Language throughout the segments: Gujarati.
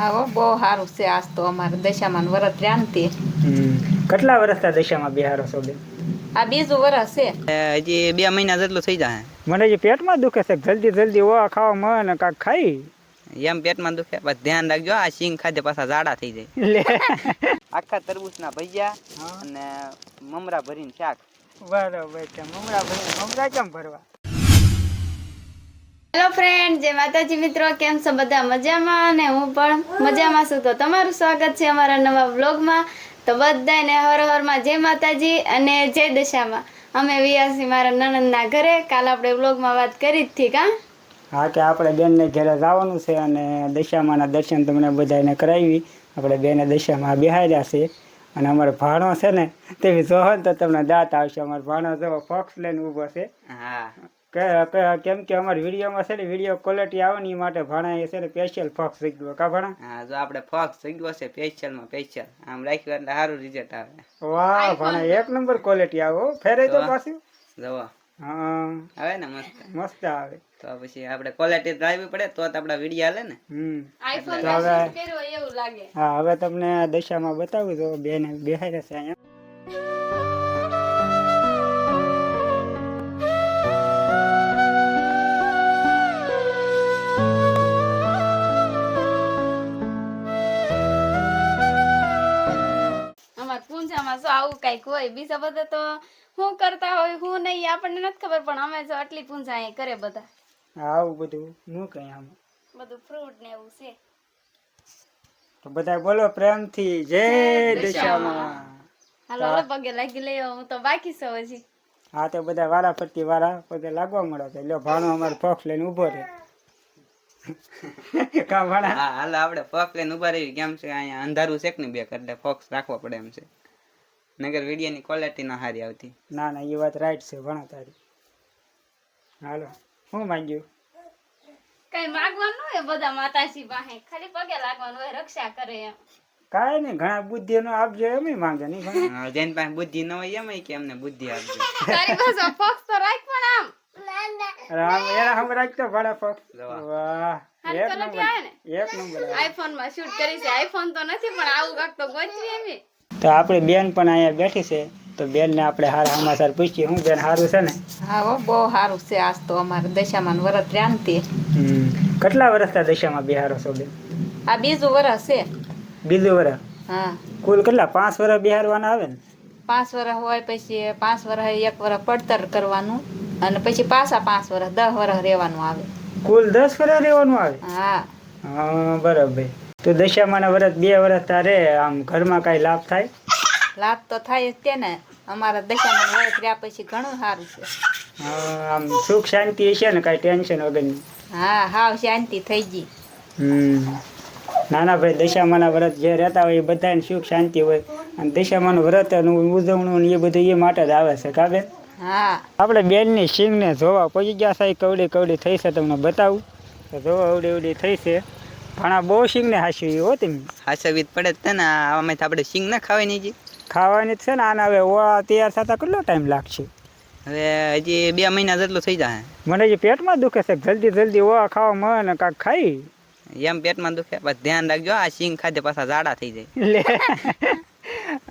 હા બહુ સારું છે આજ તો અમારે દશામાં વરત રાંધતી. કેટલા વર્ષ થયા દશામાં બિહારો છો બેન આ બીજું વરસ છે. હજી બે મહિના જેટલું થઈ જાય મને જે પેટમાં દુખે છે જલ્દી જલ્દી ઓ ખાવા મન કાંક ખાઈ. એમ પેટમાં દુખે બસ ધ્યાન રાખજો આ સિંગ ખાધે પાછા જાડા થઈ જાય. આખા તરબૂચના ભજીયા. અને મમરા ભરીને શાક. બરાબર છે મમરા ભરીને મમરા કેમ ભરવા? હેલો ફ્રેન્ડ જે માતાજી મિત્રો. કેમ છો બધા? મજામાં? અને હું પણ મજામાં છું. તો તમારું સ્વાગત છે અમારા નવા વ્લોગમાં. તો બધાને હર હરમાં જય માતાજી અને જય દશામાં. અમે વિયાસી મારા નણંદના ઘરે. કાલ આપણે વ્લોગમાં વાત કરી જ કાં હા? કે આપણે બેનને ઘરે જવાનું છે અને દશામાના દર્શન તમને બધાને કરાવી. આપણે બેને દશામાં બિહાર્યા છે. અને અમારો ભાણો છે ને તેવી જોહો તો તમને દાંત આવશે. અમારો ભાણો જો ફોક્સ લઈને ઊભો છે. હા. કેમ કે અમારી વિડીયોમાં છે ને વીડિયો ક્વોલિટી આવે ને એ માટે ભાણા એ છે ને સ્પેશિયલ ફોક્સ શીખવું કા ભાણા? હા જો આપણે ફોક્સ ગયો છે સ્પેશિયલમાં સ્પેશિયલ આમ રાખ્યું એટલે સારું રિઝલ્ટ આવે. વાહ ભાણા એક નંબર ક્વોલિટી આવો હો. ફેરે તો. પાછું. જવો હા આવે ને મસ્ત. મસ્ત આવે. તો પછી આપણે ક્વોલિટી લાવવી પડે તો આપણા વીડિયો હાલે ને. હમ. આઈફોન હવે એવું લાગે. હા હવે તમને દશામાં બતાવું તો બેને બેહાઈ રહેશે અહીંયા. આવું કંઈક હોય. બીજા બધા તો શું કરતા હોય શું નહીં આપણને નથી ખબર પણ અમે જો આટલી પૂંજા અહીં કરે બધા. હા, આવું બધું હું કઈ આમ. બધું ફ્રૂટ ને એવું છે. તો બધા બોલો પ્રેમથી જય દશામાં. હાલો હાલો પગે લાગી લઈ હું તો બાકી છું હજી. હા તો બધા વારા ફરતી વારા પગે લાગવા મળે છે. લ્યો ભાણો અમારો પફ લઈને ઊભો રહે. કા ભાણા? હા હાલો આપણે ફોક્સ લઈને ઊભા રહી કેમ છે અહીંયા અંધારું છે કે નહીં બે એટલે ફોક્સ રાખવો પડે એમ છે. નગર વિડીયોની ક્વોલિટી ના સારી આવતી. ના ના એ વાત રાઈટ છે ભણા તારી. હાલો શું માંગ્યું? કઈ માગવાનું હોય બધા માતાજી પાસે? ખાલી પગે લાગવાનું હોય રક્ષા કરે એમ. કાંઈ નહીં ઘણા બુદ્ધિ નો આપજો એમ માંગે નહીં ઘણા પાસે બુદ્ધિ ન હોય એમ કે અમને બુદ્ધિ આપજો. તારી પાસે ફોક્સ તો રાખ પણ આમ. રામ એના હમ રાખતો ભાડા પક્ષ વાહ એક નંબર એક નંબર. આવે. આઈફોનમાં શૂટ કરી છે. આઈફોન તો નથી પણ આવું કાક તો ગોચવી એવી. તો આપણી બેન પણ અહીંયા બેઠી છે. તો બેનને આપણે હાર સમાચાર પૂછીએ. હું બેન સારું છે ને? હા હો બહુ સારું છે આજ તો અમારે દશામાં વરત રાંધતી કેટલા વર્ષથી દશામાં બિહારો છો બેન? આ બીજું વરસ છે. બીજું વર્ષ હા. કુલ કેટલા? પાંચ વર્ષ બિહારવાના આવે ને? પાંચ વર્ષ હોય પછી પાંચ વર્ષ એક વર્ષ પડતર કરવાનું અને પછી પાછા પાંચ વર્ષ દસ વર્ષ રહેવાનું આવે. કુલ દસ વર્ષ રહેવાનું આવે? હા. હા બરાબર. તો દશામાના વર્ષ બે વર્ષ તારે આમ ઘરમાં કાંઈ લાભ થાય? લાભ તો થાય જ તે ને અમારા દશામાં ને રહ્યા પછી ઘણું સારું છે. આમ સુખ શાંતિ છે ને કાંઈ ટેન્શન વગરની? હા હાવ શાંતિ થઈ ગઈ. હમ. નાના ભાઈ દશામાના વ્રત જે રહેતા હોય એ બધાને સુખ શાંતિ હોય. અને દશામાનું વ્રત અને ઉજવણું એ બધું એ માટે જ આવે છે કાબે હા. આપણે બેનની સિંગને જોવા પહોંચી ગયા સાહેબ કવડી કવડી થઈ છે તમને બતાવું. તો જોવા અવડી અવડી થઈ છે. ઘણા બહુ સિંગને હાસવી હો તમે. હાસવી પડે જ ને ને તો આપણે સિંગ ના ખાવાની જી ખાવાની છે ને આને હવે ઓળા તૈયાર થતા કેટલો ટાઈમ લાગશે? હવે હજી બે મહિના જેટલું થઈ જાય મને જે પેટમાં દુખે છે જલ્દી જલ્દી ઓળા ખાવા મન કાંક ખાઈ. એમ પેટમાં દુખે બસ ધ્યાન રાખજો આ સિંગ ખાધે પાછા જાડા થઈ જાય. લે.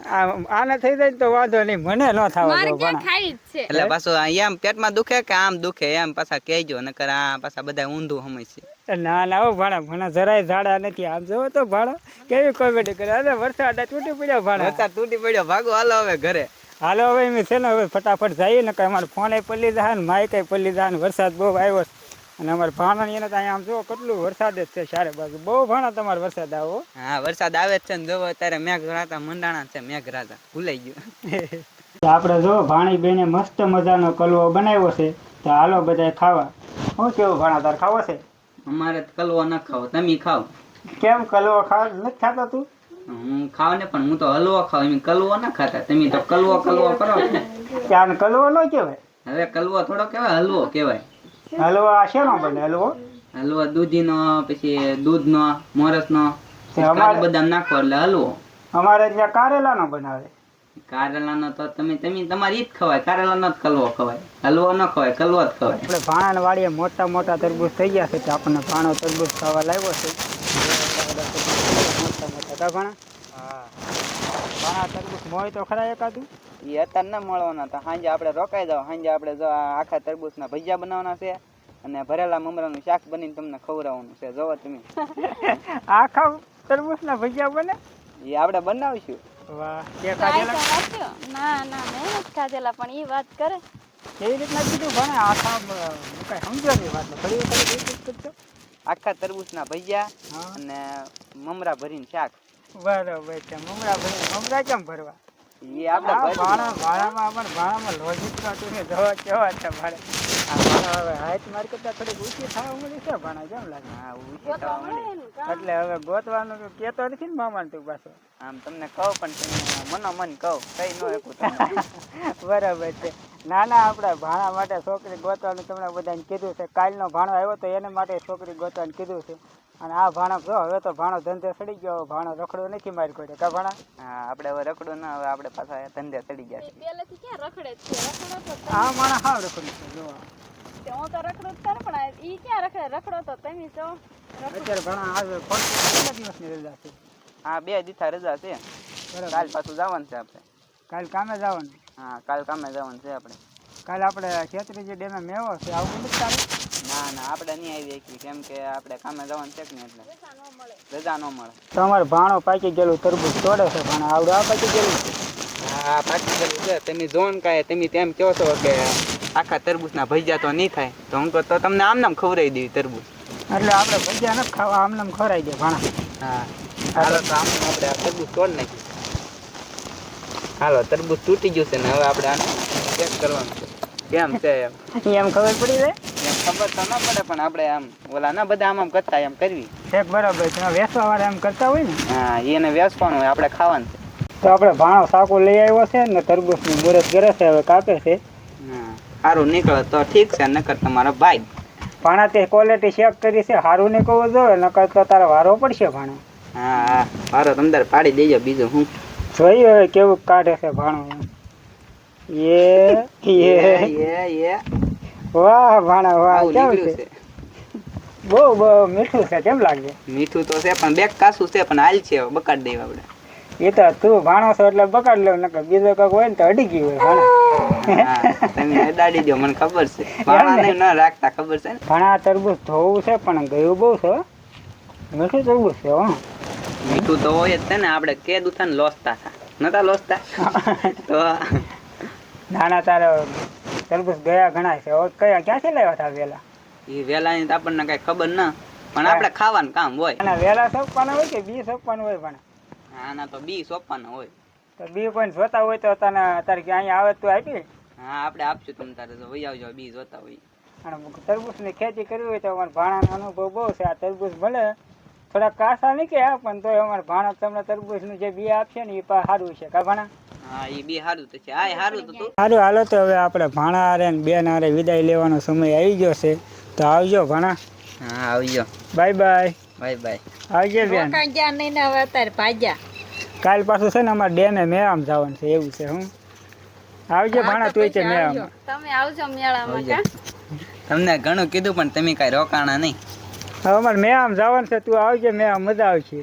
આ- આને થઈ જાય તો વાંધો નહીં મને ન થવા દો ભણા. છે? એટલે પાછું એમ પેટમાં દુખે કે આમ દુખે એમ પાછા કહેજો નકર આ પાછા બધા ઊંધું સમજશે ના ના હો ભાણા ભાણા જરાય ઝાડા નથી. આમ જો તો ભાણો. કેવી કોમેડી કરે? અરે વરસાદ તૂટી પડ્યો ભાણા. વરસાદ તૂટી પડ્યો. ભાગો હાલો હવે ઘરે. હાલો હવે એમ છે ને હવે ફટાફટ જઈએ ને કે અમારે ફોન પલ્લી જાય ને માઇક પલ્લી જાય ને વરસાદ બહુ આવ્યો અને અમારે ભાણા એને તો આમ જુઓ કેટલું વરસાદ જ છે સારે બાજુ. બહુ ભાણા તમારે વરસાદ આવો. હા વરસાદ આવે જ છે ને જોવો અત્યારે મેઘ રાતા મંડાણા છે મેઘ રાતા. ભૂલાઈ ગયું. આપણે જો ભાણી બેને મસ્ત મજાનો કલવો બનાવ્યો છે. તો હાલો બધા ખાવા. શું કેવું ભાણા તાર ખાવો છે? અમારે કલવો ન ખાવ. તમે ખાવ કેમ કલવો ખાવ નથી ખાતો તું? હું ખાવ ને પણ હું તો હલવો ખાવ એમ કલવો ના ખાતા. તમે તો કલવો કલવો કરો. ત્યાં કલવો ન કહેવાય? હવે કલવો થોડો કહેવાય હલવો કહેવાય. હલવો આ શેનો બને હલવો? હલવો દૂધીનો પછી દૂધનો મોરસનો. કાજુ બદામ નાખો એટલે હલવો. અમારે ત્યાં કારેલાનો બનાવે. કારેલાનો તો તમે તમે તમારી જ ખવાય. કારેલાનો જ કલવો ખવાય. હલવો ન ખવાય કલવો જ ખવાય. આપણે ભાણાના વાડીએ મોટા મોટા તરબૂચ થઈ ગયા છે તો આપણને ભાણો તરબૂચ ખાવા લાવ્યો છે. કા ભણા? હા. ભાણા તરબૂચ મોય તો ખરા એકાદું? એ અત્યારે ના મળવાના તો સાંજે આપણે રોકાઈ જાવ સાંજે આપણે જો આખા તરબૂચના ભજીયા બનાવવાના છે અને ભરેલા મમરાનું શાક બનીને તમને ખવડાવવાનું છે. જોવો તમે. આખા તરબૂચના ભજીયા બને? એ આપણે બનાવીશું. વાહ. તે ખાધેલા ના ના મેં નથી ખાધેલા પણ એ વાત કરે. કેવી રીતના કીધું? ભણે આખા સમજો નહીં વાત ફરી વખત કરજો. આખા તરબૂચના ભજીયા અને મમરા ભરીને શાક. બરાબર છે. મમરા ભરીને મમરા કેમ ભરવા? એ આપણે ભાણા ભાણામાં પણ ભાણામાં લોજિક તો ને જવા કેવા છે ભાડે હવે હાઈટ મારી થોડીક ઊંચી થવા છે. એટલે હવે ગોતવાનું તો કેતો નથી ને મામા તું પાછો આમ તમને કહું પણ તમે મનોમન કહું કઈ ન શકું બરાબર છે ના ના આપણે ભાણા માટે છોકરી ગોતવાનું તમને બધાને કીધું છે કાલનો ભાણો આવ્યો તો એને માટે છોકરી ગોતવાનું કીધું છે અને આ ભાણો જો હવે તો ભાણો ધંધે સડી ગયો ભાણો રખડો નથી મારી કોઈ કા ભાણા? હા આપણે હવે રખડો ના હવે આપણે પાછા ધંધે ચડી ગયા છે પહેલેથી ક્યાં રખડે છે? રખડો તો આ માણા હાવ રખડું છે જો. તે હું તો રખડો જ ખરું પણ ઈ ક્યાં રખડે? રખડો તો તમે જો અત્યારે ભાણા આવે ફોન કેટલા દિવસની રજા છે? હા બે દીથા રજા છે. કાલ પાછું જવાનું છે આપણે. કાલ કામે જવાનું? હા કાલ કામે જવાનું છે આપણે. કાલ આપણે છેત્રીજી ડેમે મેવો છે આવું નથી તારે? ના ના આપણે નહીં આવી શકીએ કેમ કે આપણે કામે જવાનું છે ને એટલે. રજા ન મળે. તો અમારે ભાણો પાકી ગયેલું તરબૂચ તોડે છે પણ આવડું આ પાકી ગયેલું છે? હા પાકી ગયેલું છે. તમે જોન કાંઈ તમે તેમ કહો છો કે આખા તરબૂચના ભજીયા તો નહીં થાય. તો હું તો તમને આમ નામ ખવડાવી દેવી તરબૂચ. એટલે આપણે ભજીયા નથી ખાવા આમને આમ ખવડાવી દે ભાણા. હા. હાલો તો આમ આપણે આ તરબૂચ તોડ નાખીએ. હાલો તરબૂચ તૂટી ગયું છે ને હવે આપણે આને ચેક કરવાનું છે. કેમ છે? એમ એમ ખબર પડી જાય? ખબર તો ન પડે પણ આપણે આમ ઓલા ના બધા આમ આમ કરતા એમ કરવી. એક બરાબર છે વેસવા વાળા એમ કરતા હોય ને? હા એને વેસવાનું હોય આપણે ખાવાનું છે. તો આપણે ભાણો સાકો લઈ આવ્યો છે ને તરબૂચની મુરત કરે છે હવે કાપે છે. હા સારું નીકળે તો ઠીક છે નકર તમારો ભાઈ. ભાણા તે ક્વોલિટી ચેક કરી છે સારું નીકળવું જોઈએ નકર તો તારે વારો પડશે ભાણો. હા હા મારો તમદાર પાડી દેજો બીજું હું. જોઈ હવે કેવું કાઢે છે ભાણો. એ. એ એ એ. વાહ ભાણા વાહ કેમ છે? બહુ મીઠું છે કેમ લાગે? મીઠું તો છે પણ બેક કાસું છે પણ હાલ છે બકાડ દેવા આપણે. એ તો તું ભાણો છો એટલે બકાડ લે નકર બીજો કાક હોય ને તો અડી ગયું હોય ભાણા તમે અડાડી દો મને ખબર છે. ભાણા ન? રાખતા ખબર છે ભાણા તરબૂચ ધોવું છે પણ ગયું બહુ છે મીઠું તરબૂચ છે હો. મીઠું તો હોય જ છે ને આપણે કે દુથાન લોસતા હતા. નતા લોસતા. તો નાના તારે તરબૂચ ગયા ઘણા છે. હવે કયા ક્યાંથી લાવ્યા હતા વેલા? એ વેલાની તો આપણને કઈ ખબર ના પણ આપણે ખાવાનું કામ હોય. અને વેલા સોંપવાના હોય કે બી સોંપવાનું હોય પણ? આના તો બી સોંપવાના હોય. તો બી કોઈ જોતા હોય તો તને તારે કે અહીંયા આવે તો આપી હા આપણે આપશું તમે તારે જો વહી આવજો બી જોતા હોય. અને તરબૂચની ખેતી કરવી હોય તો અમારા ભાણાનો અનુભવ બહુ છે. આ તરબૂચ ભલે થોડા કાસા નીકળ્યા પણ તોય અમારા ભાણા તમને તરબૂચનું જે બી આપશે ને એ પણ સારું છે. કા ભાણા? હા એ બી સારું તો છે. હા સારું તો સારું હાલો તો હવે આપણે ભાણા હારે ને બેન હારે વિદાય લેવાનો સમય આવી ગયો છે. તો આવજો ભાણા. હા આવજો. Bye bye. Bye bye. આવજો બેન. રોકાણ નહીં ને હવે અત્યારે ભાગ્યા. કાલ પાછું છે ને અમારે ડેમે મેળામાં જવાનું છે એવું છે હું. આવજો ભાણા તું છે મેળામાં. તમે આવજો મેળામાં તમને ઘણું કીધું પણ તમે કાંઈ રોકાણા નહીં. હવે અમારે મેળામાં જવાનું છે તું આવજે મેળામાં મજા આવશે.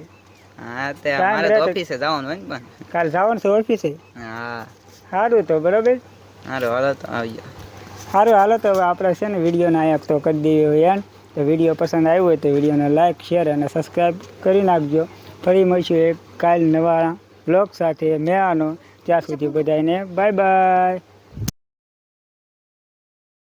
હા તે Time તો ઓફિસે જવાનું હોય ને પણ. કાલ જવાનું છે ઓફિસે હા. સારું તો બરોબર? સારું હાલો તો આવજો સારું હાલો તો હવે આપણે છે ને વિડીયોને અહીંયા તો કરી દઈએ હોય યાર તો વીડિયો પસંદ આવ્યો હોય તો વિડીયોને લાઇક શેર અને સબસ્ક્રાઈબ કરી નાખજો. ફરી મળશું એક કાલ નવા બ્લોગ સાથે મેળાનો ત્યાં સુધી બધાને બાય બાય